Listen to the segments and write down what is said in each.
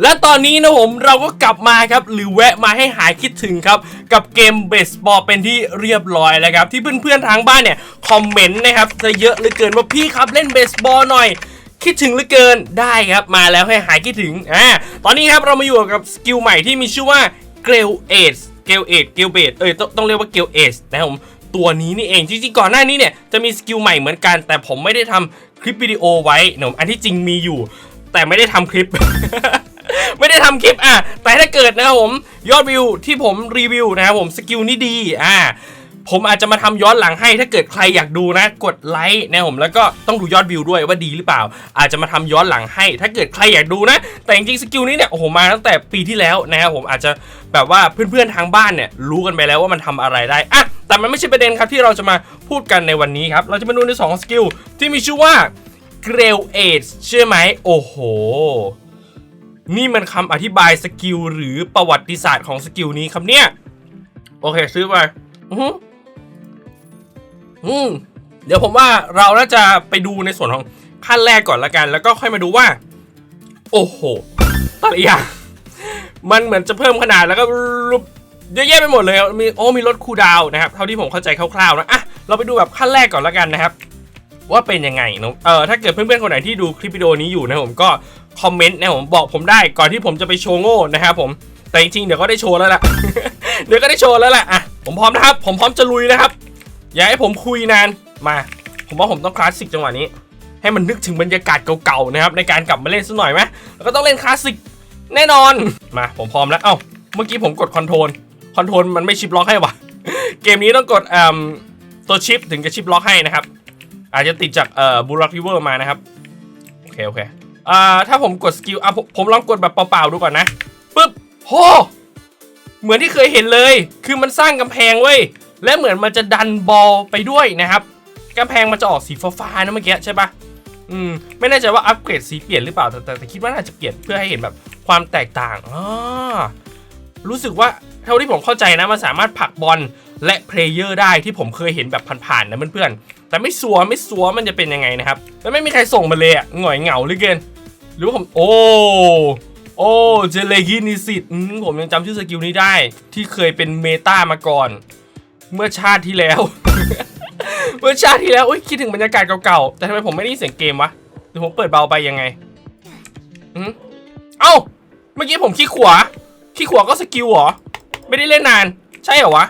และตอนนี้นะผมเราก็กลับมาครับหรือแวะมาให้หายคิดถึงครับ กับเกมเบสบอลเป็นที่เรียบร้อยแล้วครับ ที่เพื่อนๆทางบ้านเนี่ย คอมเมนต์นะครับ จะเยอะเหลือเกินว่าพี่ครับเล่นเบสบอลหน่อย คิดถึงเหลือเกินได้ครับมาแล้วให้หายคิดถึงอ่าตอนนี้ครับเรามาอยู่กับสกิลใหม่ที่มีชื่อว่าเกลเอสเกลเอสเกลเบสเอ้ยต้องต้องเรียกว่าเกลเอสนะครับผมตัวนี้นี่เองจริงๆก่อนหน้านี้เนี่ยจะมีสกิลใหม่เหมือนกัน แต่ผมไม่ได้ทำคลิปวิดีโอไว้นะผมอันที่จริงมีอยู่ แต่ไม่ได้ทำคลิป ไม่ได้ทำคลิปอะแต่ถ้าเกิดนะครับผมยอดวิวที่ผมรีวิวนะครับผมสกิลนี้ดีอ่าผมอาจจะมาทำย้อนหลังให้ถ้าเกิดใครอยากดูนะกดไลค์นะผมแล้วก็ต้องดูยอดวิวด้วยว่าดีหรือเปล่า อาจจะมาทำย้อนหลังให้ ถ้าเกิดใครอยากดูนะ แต่จริงๆสกิลนี้เนี่ยโอ้โหมาตั้งแต่ปีที่แล้วนะครับผมอาจจะแบบว่าเพื่อนๆทางบ้านเนี่ยรู้กันไปแล้วว่ามันทำอะไรได้อะแต่มันไม่ใช่ประเด็นครับที่เราจะมาพูดกันในวันนี้ครับเราจะมาดูในสองสกิลที่มีชื่อว่าเกรลเอชเชื่อไหมโอ้โห นี่มันคำอธิบายสกิลหรือประวัติศาสตร์ของสกิลนี้ครับเนี่ย โอเคซื้อไปอือหืออืมเดี๋ยวผมว่าเราน่าจะไปดูในส่วนของขั้นแรกก่อนละกัน แล้วก็ค่อยมาดูว่า โอ้โหแต่ละอย่างมันเหมือนจะเพิ่มขนาดแล้วก็รูปเยอะแยะไปหมดเลย มีโอ้มีลดคูดาวนะครับ เท่าที่ผมเข้าใจคร่าวๆนะอะเราไปดูแบบขั้นแรกก่อนละกันนะครับ ว่าเป็นยังไงเนอะเออถ้าเกิดเพื่อนๆคนไหนที่ดูคลิปวิดีโอนี้อยู่นะผมก็ คอมเมนต์นะผมบอกผมได้ก่อนที่ผมจะไปโชว์โง่นะครับผมแต่จริงๆเดี๋ยวก็ได้โชว์แล้วล่ะเดี๋ยวก็ได้โชว์แล้วแหละอะผมพร้อมนะครับ ผมพร้อมจะลุยนะครับ อย่าให้ผมคุยนานมา ผมว่าผมต้องคลาสสิกจังหวะนี้ ให้มันนึกถึงบรรยากาศเก่าๆนะครับในการกลับมาเล่นสักหน่อยไหมแล้วก็ต้องเล่นคลาสสิกแน่นอนมาผมพร้อมแล้วเอ้าเมื่อกี้ผมกดคอนโทรลคอนโทรลมันไม่ชิปล็อกให้วะเกมนี้ต้องกดเอ่มตัวชิปถึงจะชิปล็อกให้นะครับ อาจจะติดจากเอ่อบูรักริเวอร์มานะครับโอเคโอเค อ่าถ้าผมกดสกิลอะผมผมลองกดแบบเปล่าๆดูก่อนนะปึ๊บโหเหมือนที่เคยเห็นเลย คือมันสร้างกำแพงเว้ยและเหมือนมันจะดันบอลไปด้วยนะครับกำแพงมันจะออกสีฟ้าๆนะเมื่อกี้ใช่ปะอืมไม่แน่ใจว่าอัปเกรดสีเปลี่ยนหรือเปล่าแต่แต่คิดว่าน่าจะเปลี่ยนเพื่อให้เห็นแบบความแตกต่างอ๋อรู้สึกว่าเท่าที่ผมเข้าใจนะมันสามารถผลักบอลและเพลเยอร์ได้ที่ผมเคยเห็นแบบผ่านๆนะเพื่อนๆแต่ไม่สัวไม่สัวมันจะเป็นยังไงนะครับแล้วไม่มีใครส่งมาเลยอะหงอยเหงาเหลือเกิน หรือว่าผมโอ้โอ้เจเลกินิสิตผมยังจำชื่อสกิลนี้ได้ ที่เคยเป็นเมตามาก่อน เมื่อชาติที่แล้ว เมื่อชาติที่แล้วอุ้ยคิดถึงบรรยากาศเก่าๆ แต่ทำไมผมไม่ได้ยินเสียงเกมวะหรือผมเปิดเบาไปยังไงอืมเอ้าเมื่อกี้ผมขี้ขวาขี้ขวาก็สกิลเหรอ ไม่ได้เล่นนาน ใช่เหรอวะ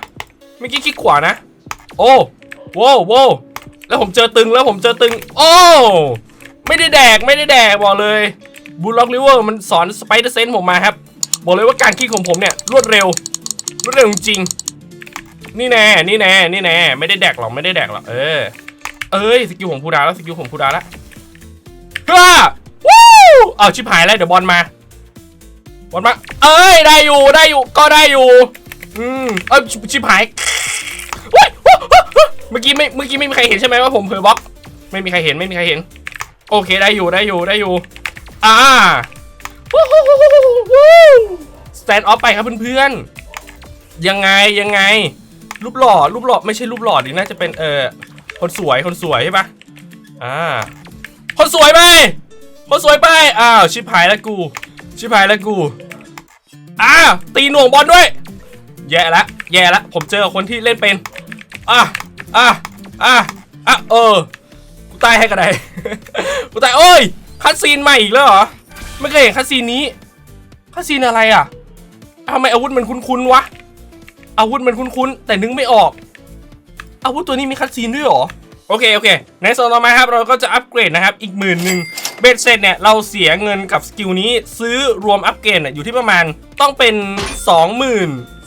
เมื่อกี้ขี้ขวานะ โอ้โว้โว้วแล้วผมเจอตึงแล้วผมเจอตึง โอ้ ไม่ได้แดกไม่ได้แดกบอกเลยบูลล็อกริเวอร์มันสอนสไปเดอร์เซนผมมาครับ บอกเลยว่าการคิดของผมเนี่ยรวดเร็ว รวดเร็วจริง นี่แน่นี่แน่นี่แน่ไม่ได้แดกหรอกไม่ได้แดกหรอกเออ เอ้ยสกิลของคูดาวแล้วสกิลของคูดาวแล้วฮ่าวู้เอาชิบหายแล้วเดี๋ยวบอลมาบอลมา เอ้ยได้อยู่ได้อยู่ก็ได้อยู่ อืมเอ้ยชิบหายเมื่อกี้ไม่เมื่อกี้ไม่มีใครเห็นใช่ไหมว่าผมเผลบล็อก ไม่มีใครเห็นไม่มีใครเห็น โอเคได้อยู่ได้อยู่ได้อยู่ อ่าสแตนออฟไปครับเพื่อนๆ ยังไงยังไง รูปหล่อรูปหล่อไม่ใช่รูปหล่อดิน่าจะเป็นเออคนสวยคนสวยใช่ปะอ่า คนสวยไป คนสวยไป อ้าวชิบหายแล้วกู ชิบหายแล้วกูอ่าตีหน่วงบอลด้วย แย่ละแย่ละผมเจอคนที่เล่นเป็น อะอะอะอะเออ ตายให้กระไดกูตายโอ้ยคัดซีนใหม่อีกแล้วเหรอ ไม่เคยเห็นคัดซีนนี้คัดซีนอะไรอะทำไมอาวุธมันคุ้นๆวะ อาวุธมันคุ้นๆแต่นึกไม่ออก อาวุธตัวนี้มีคัดซีนด้วยเหรอ โอเคโอเค ในส่วนต่อมาครับเราก็จะอัปเกรดนะครับอีกหมื่นหนึ่งเบสเซตเนี่ยเราเสียเงินกับสกิลนี้ซื้อรวมอัปเกรดเนี่ยอยู่ที่ประมาณต้องเป็น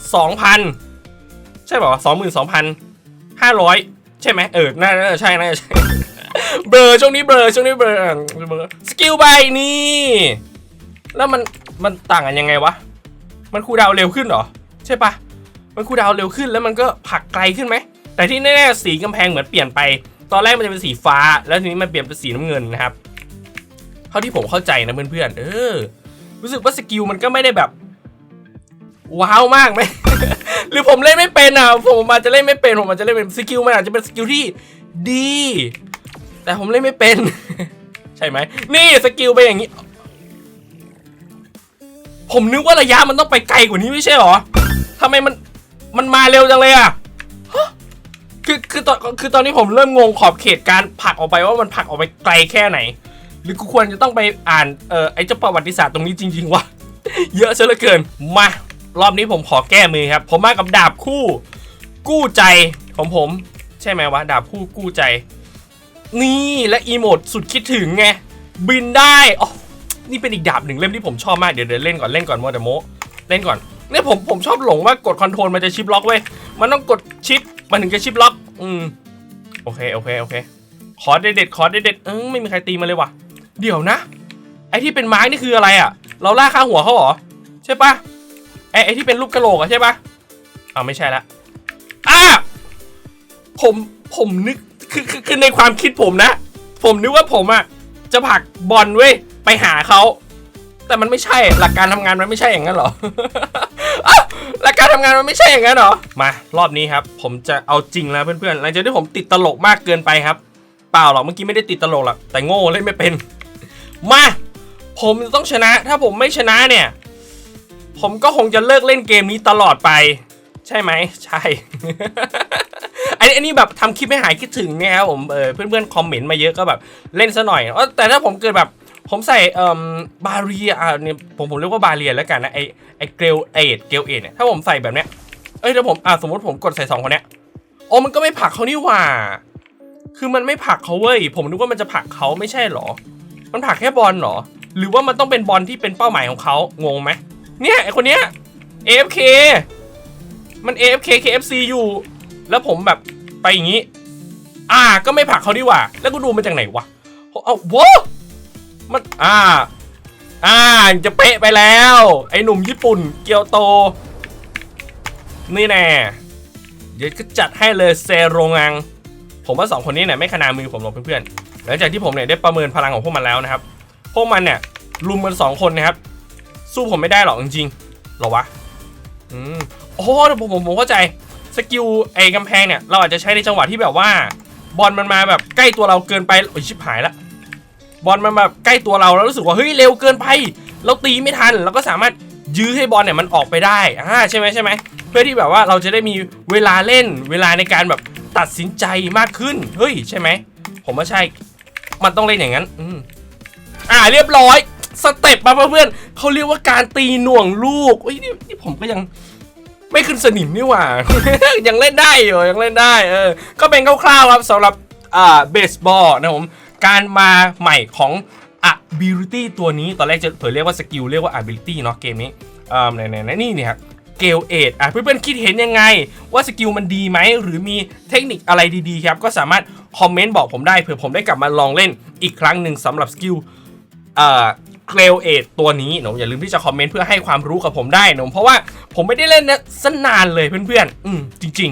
22,000 ใช่ป่ะสองหมื่นสองพันห้าร้อยใช่ไหมเออน่น่าจะใช่น่าจะใช่ เบลอช่วงนี้เบลอช่วงนี้เบลอเบลอสกิลใบนี่แล้วมันมันต่างกันยังไงวะ มันคูดาวเร็วขึ้นเหรอ ใช่ปะมันคูดาวเร็วขึ้นแล้วมันก็ผลักไกลขึ้นไหม แต่ที่แน่ๆสีกำแพงเหมือนเปลี่ยนไป ตอนแรกมันจะเป็นสีฟ้า แล้วทีนี้มันเปลี่ยนเป็นสีน้ำเงินนะครับ เท่าที่ผมเข้าใจนะเพื่อนๆ เออ รู้สึกว่าสกิลมันก็ไม่ได้แบบ ว้าวมากไหม หรือผมเล่นไม่เป็นอะ ผมอาจจะเล่นไม่เป็น ผมอาจจะเล่นเป็นสกิลมันอาจจะเป็นสกิลที่ดี แต่ผมเล่นไม่เป็น ใช่ไหม นี่สกิลไปอย่างนี้ ผมนึกว่าระยะมันต้องไปไกลกว่านี้ไม่ใช่หรอทำไมมันมันมาเร็วจังเลยอะฮะคือคือตอนคือตอนนี้ผมเริ่มงงขอบเขตการผลักออกไปว่ามันผลักออกไปไกลแค่ไหน หรือกูควรจะต้องไปอ่านเออไอ้เจ้าประวัติศาสตร์ตรงนี้จริง ๆวะเยอะซะเหลือเกินมารอบนี้ผมขอแก้มือครับ ผมมากับดาบคู่ กู้ใจของผม ใช่ไหมวะดาบคู่กู้ใจ นี่และอีโมดสุดคิดถึงไง บินได้อ๋อนี่เป็นอีกดาบหนึ่งเล่มที่ผมชอบมาก เดี๋ยวเดี๋ยวเล่นก่อนเล่นก่อนมัวแต่โมเล่นก่อนเนี่ยผมผมชอบหลงว่ากดคอนโทรลมันจะชิปล็อกเว้ย มันต้องกดชิปมันถึงจะชิปล็อก อืม โอเคโอเคโอเค ขอเด็ดๆขอเด็ดๆเออไม่มีใครตีมาเลยว่ะ เดี๋ยวนะ ไอที่เป็นไม้นี่คืออะไรอะ เราล่าค่าหัวเขาเหรอ ใช่ปะไอไอที่เป็นรูปกระโหลกอะใช่ปะอ่าไม่ใช่ละอ่าผมผมนึก คือคือคือในความคิดผมนะ ผมนึกว่าผมอะจะผลักบอลเว้ยไปหาเขาแต่มันไม่ใช่หลักการทำงานมันไม่ใช่อย่างนั้นหรอหลักการทำงานมันไม่ใช่อย่างนั้นหรอมารอบนี้ครับ ผมจะเอาจริงแล้วเพื่อนๆหลังจากที่ผมติดตลกมากเกินไปครับ เปล่าหรอกเมื่อกี้ไม่ได้ติดตลกหรอกแต่โง่เล่นไม่เป็นมาผมต้องชนะ ถ้าผมไม่ชนะเนี่ย ผมก็คงจะเลิกเล่นเกมนี้ตลอดไป ใช่ไหมใช่ อันนี้อันนี้แบบทำคลิปให้หายคิดถึงเนี่ยครับผมเออเพื่อนๆคอมเมนต์มาเยอะก็แบบเล่นซะหน่อยเออแต่ถ้าผมเกิดแบบผมใส่เอ่อบาเรียอะเนี่ยผมผมเรียกว่าบาเรียแล้วกันนะไอไอเกลเอดเกลเอดเนี่ยถ้าผมใส่แบบเนี้ยเอ้ยถ้าผมอะสมมติผมกดใส่สองคนเนี้ยโอ้มันก็ไม่ผลักเขานี่หว่า คือมันไม่ผลักเขาเว้ยผมนึกว่ามันจะผลักเขาไม่ใช่หรอ มันผลักแค่บอลเหรอ หรือว่ามันต้องเป็นบอลที่เป็นเป้าหมายของเขางงไหมเนี่ยไอคนเนี้ย AFK มัน AFK KFC อยู่ แล้วผมแบบไปอย่างนี้ อ่า ก็ไม่ผลักเขาดีกว่า แล้วกูดูมาจากไหนวะเอาโว้มัน อ่า อ่า จะเป๊ะไปแล้ว ไอ้หนุ่มญี่ปุ่น เกียวโต นี่แน่ เดี๋ยวก็จัดให้เลยเซโรงัง ผมว่าสองคนนี้เนี่ยไม่ขนามือผมหรอกเพื่อนๆ หลังจากที่ผมเนี่ยได้ประเมินพลังของพวกมันแล้วนะครับ พวกมันเนี่ยรุมกันสองคนนะครับ สู้ผมไม่ได้หรอกจริงๆหรอวะ อืม โอ้เดี๋ยวผมผมผมเข้าใจสกิลไอ้กำแพงเนี่ยเราอาจจะใช้ในจังหวะที่แบบว่า บอลมันมาแบบใกล้ตัวเราเกินไปโอ้ยชิบหายละบอลมันแบบใกล้ตัวเราแล้วรู้สึกว่าเฮ้ยเร็วเกินไป เราตีไม่ทันเราก็สามารถยื้อให้บอลเนี่ยมันออกไปได้อ่าใช่ไหมใช่ไหมเพื่อที่แบบว่าเราจะได้มีเวลาเล่นเวลาในการแบบตัดสินใจมากขึ้นเฮ้ยใช่ไหมผมว่าใช่ มันต้องเล่นอย่างนั้นอืมอ่าเรียบร้อยสเต็ปมาเพื่อนเขาเรียกว่าการตีหน่วงลูกเฮ้ยนี่นี่ผมก็ยัง ไม่ขึ้นสนิมนี่หว่า ยังเล่นได้อยู่ยังเล่นได้เออก็เป็นคร่าวๆครับสำหรับอ่าเบสบอลนะผมการมาใหม่ของ ability ตัวนี้ตอนแรกจะเผยเรียกว่าสกิลเรียกว่า ability เนาะเกมนี้อ่าไหนๆนี่เนี่ยครับเกลเอดอะเพื่อนๆคิดเห็นยังไง ว่าสกิลมันดีไหมหรือมีเทคนิคอะไรดีๆครับ ก็สามารถคอมเมนต์บอกผมได้เผื่อผมได้กลับมาลองเล่นอีกครั้งหนึ่งสำหรับสกิลเอ่อเกลเอทตัวนี้หนูอย่าลืมที่จะคอมเมนต์เพื่อให้ความรู้กับผมได้หนูเพราะว่า ผมไม่ได้เล่นนะสนานเลยเพื่อนๆ อืมจริง